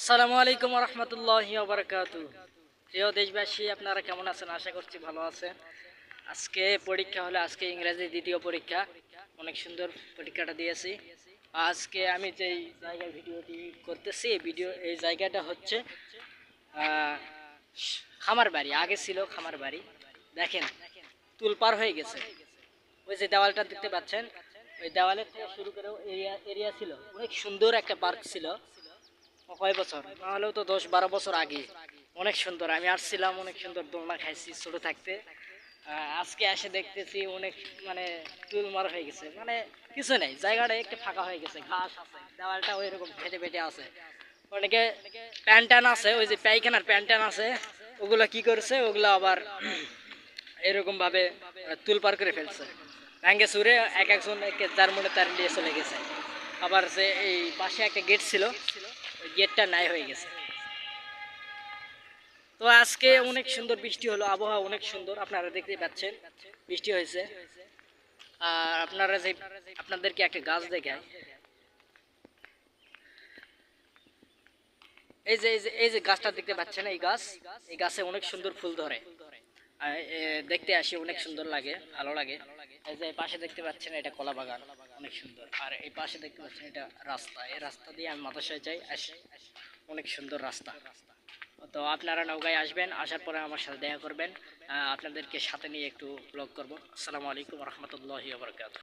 আসসালামু আলাইকুম রহমতুল্লাহ প্রিয় দেশবাসী, আপনারা কেমন আছেন? আশা করছি ভালো আছেন। আজকে পরীক্ষা হলো, আজকে ইংরেজি দ্বিতীয় পরীক্ষা। অনেক সুন্দর পরীক্ষাটা দিয়েছি। আজকে আমি যেই জায়গায় ভিডিওটি করতেছি, এই ভিডিও এই জায়গাটা হচ্ছে খামার বাড়ি আগে ছিল খামার বাড়ি দেখেন, তুল পার হয়ে গেছে। ওই যে দেওয়ালটা দেখতে পাচ্ছেন? ওই দেওয়ালের থেকে শুরু করে এরিয়া এরিয়া ছিল। অনেক সুন্দর একটা পার্ক ছিল। কয় বছর? না হলেও তো দশ বারো বছর আগে। অনেক সুন্দর, আমি আসছিলাম, অনেক সুন্দর দোলনা খাইছি ছোট থাকতে। আজকে এসে দেখতেছি অনেক মানে টুল মার হয়ে গেছে। মানে কিছু নেই, জায়গাটা একটু ফাঁকা হয়ে গেছে, ঘাস আছে দেওয়ালটা ওই রকম ফেটে ফেটে আছে। অনেকে প্যান ট্যান আছে, ওই যে পাইখানার প্যান ট্যান আছে, ওগুলো কি করছে, ওগুলো আবার এরকম ভাবে তুল পার করে ফেলছে। ভেঙ্গে সুরে এক একজন একে যার মনে তার নিয়ে চলে গেছে। আবার যে এই পাশে একটা গেট ছিল ওই গেটটা নাই হয়ে গেছে। তো আজকে অনেক সুন্দর বৃষ্টি হলো, আবহাওয়া অনেক সুন্দর, আপনারা দেখতে পাচ্ছেন, বৃষ্টি হয়েছে। আর আপনারা যে, আপনাদেরকে একটা গাছ দেখায় এই যে এই যে এই যে গাছটা দেখতে পাচ্ছেন, এই গাছ, এই গাছে অনেক সুন্দর ফুল ধরে। দেখতে আসি অনেক সুন্দর লাগে, ভালো লাগে। এই যে পাশে দেখতে পাচ্ছেন এটা কলা বাগান, অনেক সুন্দর। আর এই পাশে দেখতে পাচ্ছেন এটা রাস্তা। এই রাস্তা দিয়ে আমি মাদ্রাসায় যাই, আসি। অনেক সুন্দর রাস্তা। তো আপনারা নৌকায় আসবেন, আসার পরে আমার সাথে দেখা করবেন। আপনাদেরকে সাথে নিয়ে একটু ব্লগ করব। আসসালামু আলাইকুম রহমতুল্লাহ বারকাত